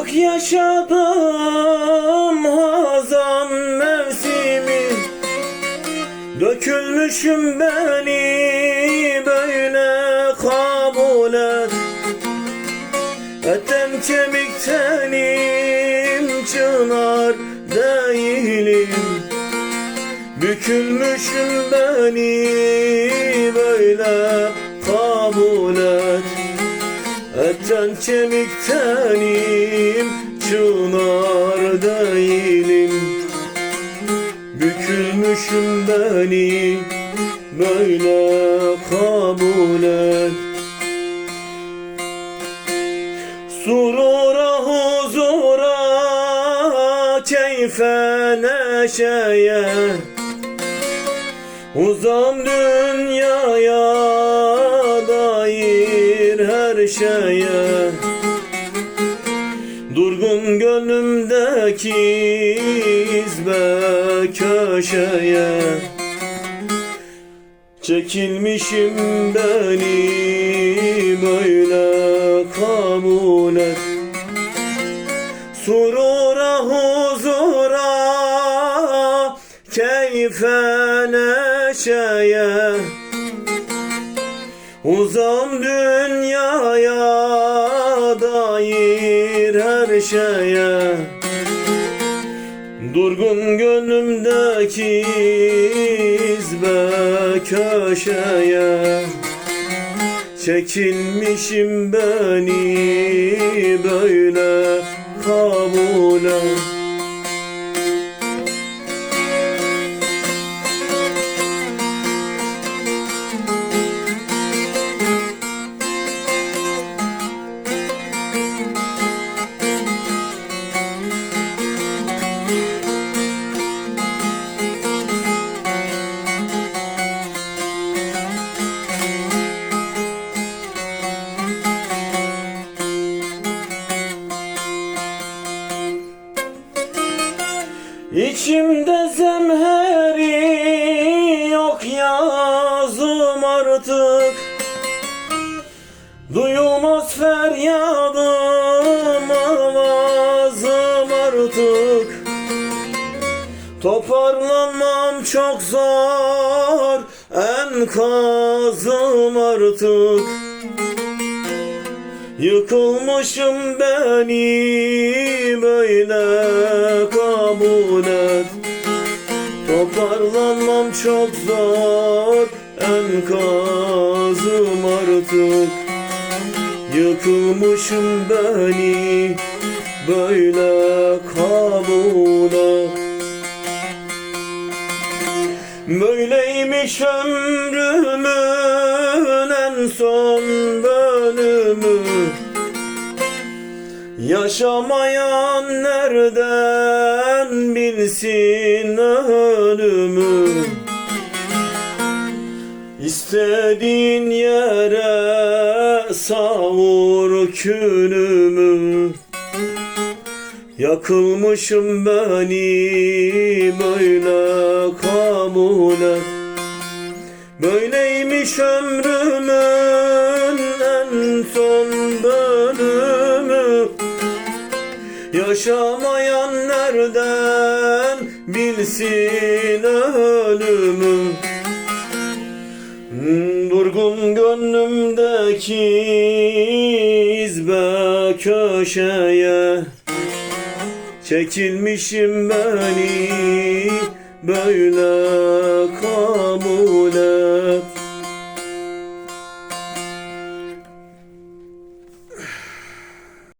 Çok yaşadım hazan mevsimi. Dökülmüşüm beni böyle kabul et. Etem kemik tenim çınar değilim. Bükülmüşüm beni böyle Etten kemik tenim çınar değilim Bükülmüşüm beni böyle kabul et. Surura huzura keyfe neşeye. Uzam dünyaya şeye Durgun gönlümdeki izbe köşeye. Çekilmişim beni böyle kabul et. Surura huzura keyfe neşeye. Uzam dünyaya şeye Durgun gönlümdeki izbe köşeye. Çekilmişim beni böyle kabul İçimde zemheri yok yazım artık. Duyulmaz feryadım avazım artık. Toparlanmam çok zor enkazım artık. Yıkılmışım beni böyle et Toparlanmam çok zor. Enkazım artık. Yıkılmışım beni böyle kabul et Böyleymiş ömrümün en son bölümü Yaşamayan nereden bilsin ölümü? İstediğin yere savur külümü Yakılmışım beni böyle kabul et Böyleymiş ömrümün Yaşamayan nereden bilsin ölümü? Durgun gönlümdeki izbe köşeye. Çekilmişim beni böyle kabul et